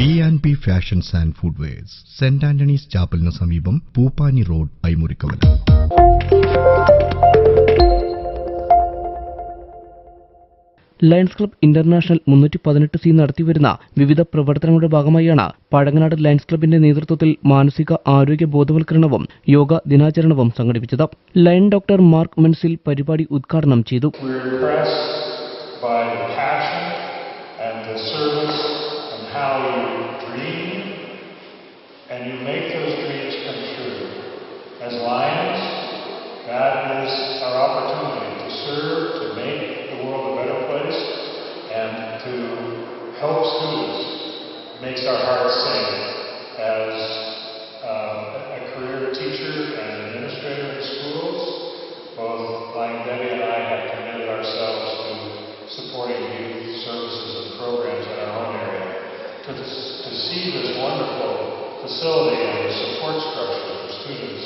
N P fashions and food footwears saint Antony's ചാപ്പലിന് സമീപം Poopani road Aimurikavala lions club international മുന്നൂറ്റി പതിനെട്ട് C നടത്തിവരുന്ന വിവിധ പ്രവർത്തനങ്ങളുടെ ഭാഗമായാണ് പഴങ്ങനാട് ലയൺസ് ക്ലബിന്റെ നേതൃത്വത്തിൽ മാനസിക ആരോഗ്യ ബോധവൽക്കരണവും യോഗ ദിനാചരണവും സംഘടിപ്പിച്ചത്. ലയൺ ഡോക്ടർ മാർക്ക് മെൻസിൽ പരിപാടി ഉദ്ഘാടനം ചെയ്തു. How you dream and you make those dreams come true. As Lions, that is our opportunity to serve, to make the world a better place, and to help students makes our hearts sing. As uh, a career teacher and administrator in schools, both Lion Debbie and I have committed ourselves to supporting youth services and programs in our own To, to see this wonderful facility and the support structure for students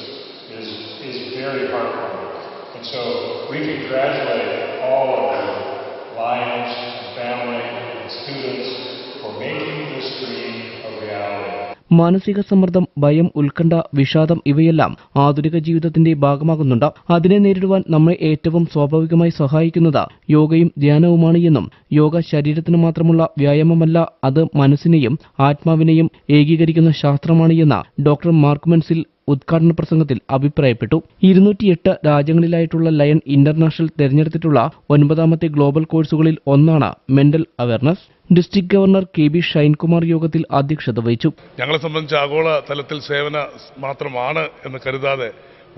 is, is very heartwarming. And so we congratulate all of the Lions family and students for making this dream. മാനസിക സമ്മർദ്ദം ഭയം ഉത്കണ്ഠ വിഷാദം ഇവയെല്ലാം ആധുനിക ജീവിതത്തിന്റെ ഭാഗമാകുന്നുണ്ട്. അതിനെ നേരിടുവാൻ നമ്മെ ഏറ്റവും സ്വാഭാവികമായി സഹായിക്കുന്നത് യോഗയും ധ്യാനവുമാണ് എന്നും യോഗ ശരീരത്തിന് മാത്രമുള്ള വ്യായാമമല്ല അത് മനസ്സിനെയും ആത്മാവിനെയും ഏകീകരിക്കുന്ന ശാസ്ത്രമാണ് എന്ന് ഡോക്ടർ മാർക്ക് മെൻസിൽ ഉദ്ഘാടന പ്രസംഗത്തിൽ അഭിപ്രായപ്പെട്ടു. ഇരുന്നൂറ്റിയെട്ട് രാജ്യങ്ങളിലായിട്ടുള്ള ലയൺ ഇന്റർനാഷണൽ തെരഞ്ഞെടുത്തിട്ടുള്ള ഒൻപതാമത്തെ ഗ്ലോബൽ കോഴ്സുകളിൽ ഒന്നാണ് mental awareness. District governor K B Shinekumar യോഗത്തിൽ അധ്യക്ഷത വഹിച്ചു. ഞങ്ങളെ സംബന്ധിച്ച് ആഗോള തലത്തിൽ സേവന മാത്രമാണ് എന്ന് കരുതാതെ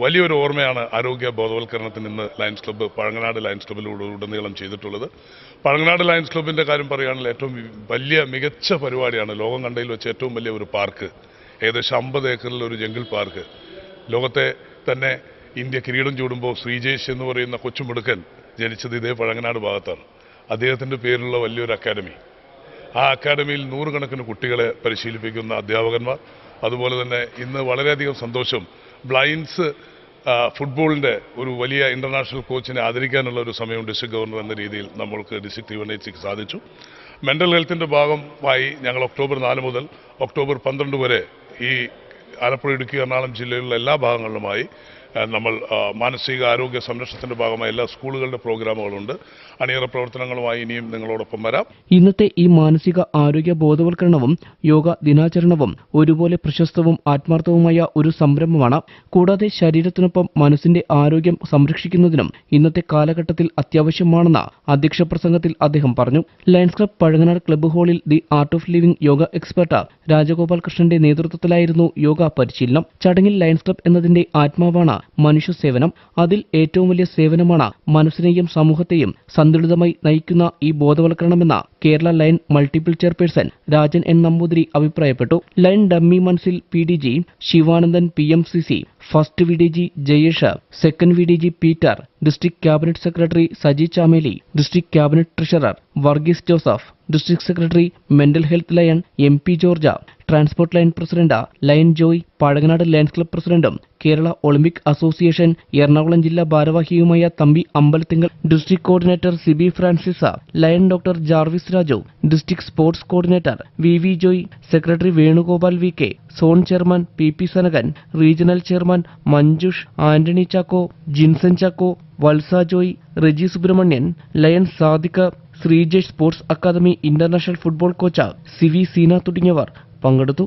വലിയൊരു ഓർമ്മയാണ് ആരോഗ്യ ബോധവൽക്കരണത്തിന് ഇന്ന് ലയൺസ് ക്ലബ്ബ് പഴങ്ങനാട് ലയൺസ് ക്ലബ്ബിലൂടെ ഉടനീളം ചെയ്തിട്ടുള്ളത്. പഴങ്ങനാട് ലയൺസ് ക്ലബ്ബിന്റെ കാര്യം പറയുകയാണെങ്കിൽ ഏറ്റവും വലിയ മികച്ച പരിപാടിയാണ് ലോകം കണ്ടയിൽ വെച്ച് ഏറ്റവും വലിയ ഒരു പാർക്ക്. ഏകദേശം അമ്പത് ഏക്കറിൽ ഒരു ജംഗിൾ പാർക്ക്. ലോകത്തെ തന്നെ ഇന്ത്യ കിരീടം ചൂടുമ്പോൾ ശ്രീജേഷ് എന്ന് പറയുന്ന കൊച്ചുമിടുക്കൻ ജനിച്ചത് ഇതേ പഴങ്ങനാട് ഭാഗത്താണ്. അദ്ദേഹത്തിന്റെ പേരിലുള്ള വലിയൊരു അക്കാദമി. ആ അക്കാദമിയിൽ നൂറുകണക്കിന് കുട്ടികളെ പരിശീലിപ്പിക്കുന്ന അധ്യാപകന്മാർ അതുപോലെ തന്നെ ഇന്ന് വളരെയധികം സന്തോഷം ബ്ലൈൻഡ്സ് ഫുട്ബോളിന്റെ ഒരു വലിയ ഇന്റർനാഷണൽ കോച്ചിനെ ആദരിക്കാനുള്ള ഒരു സമയം ഡിസ്ട്രിക്ട് ഗവർണർ എന്ന രീതിയിൽ നമ്മൾക്ക് ഡിസ്ട്രിക്ട് യുവനൈറ്റ്സിക്ക് സാധിച്ചു. മെന്റൽ ഹെൽത്തിന്റെ ഭാഗമായി ഞങ്ങൾ ഒക്ടോബർ നാല് മുതൽ ഒക്ടോബർ പന്ത്രണ്ട് വരെ ഈ ആലപ്പുഴ ഇടുക്കി എറണാകുളം ജില്ലയിലുള്ള എല്ലാ ഭാഗങ്ങളിലുമായി നമ്മൾ മാനസിക ആരോഗ്യ സംരക്ഷണത്തിന്റെ ഭാഗമായി എല്ലാ സ്കൂളുകളുടെ പ്രോഗ്രാമുകളുണ്ട്. അണിയറ പ്രവർത്തനങ്ങളുമായി ഇനിയും നിങ്ങളോടൊപ്പം വരാം. ഇന്നത്തെ ഈ മാനസിക ആരോഗ്യ ബോധവൽക്കരണവും യോഗ ദിനാചരണവും ഒരുപോലെ പ്രശസ്തവും ആത്മാർത്ഥവുമായ ഒരു സംരംഭമാണ്. കൂടാതെ ശരീരത്തിനൊപ്പം മനസ്സിന്റെ ആരോഗ്യം സംരക്ഷിക്കുന്നതിനും ഇന്നത്തെ കാലഘട്ടത്തിൽ അത്യാവശ്യമാണെന്ന് അധ്യക്ഷ പ്രസംഗത്തിൽ അദ്ദേഹം പറഞ്ഞു. ലയൺസ് ക്ലബ് പഴങ്ങനാട് ക്ലബ്ബ് ഹാളിൽ the art of living yoga expert Rajagopal കൃഷ്ണന്റെ നേതൃത്വത്തിലായിരുന്നു യോഗ പരിശീലനം. ചടങ്ങിൽ ലയൺസ് ക്ലബ് എന്നതിന്റെ ആത്മാവാണ് മനുഷ്യ സേവനം അതിൽ ഏറ്റവും വലിയ സേവനമാണ് മനസ്സിനെയും സമൂഹത്തെയും സന്തുലിതമായി നയിക്കുന്ന ഈ ബോധവൽക്കരണമെന്ന Kerala lion multiple chairperson Rajan N Namboothiri അഭിപ്രായപ്പെട്ടു. ലൈൻ ഡമ്മി Manzil P D G Sivanandan P M C C first V D G Jayesh second V D G Peter district cabinet secretary Saji Chameli district cabinet treasurer Varghese Joseph district secretary mental health lion M P George transport lion president lion Joy Pazhanganad lions club പ്രസിഡന്റും Kerala Olympic association Ernakulam ജില്ലാ ഭാരവാഹിയുമായ Thampi Ambalathinkal district coordinator Siby Francis lion doctor Jarvis Raju district sports coordinator V V Joy secretary Venugopal V K zone chairman P P Sanakan regional chairman Manjush Antony Chacko Jinson Chacko Valsa Joy Reji Subramanian lion Sadiq Sreejesh sports academy international football coach C V Seena തുടങ്ങിയവർ പങ്കെടുത്തു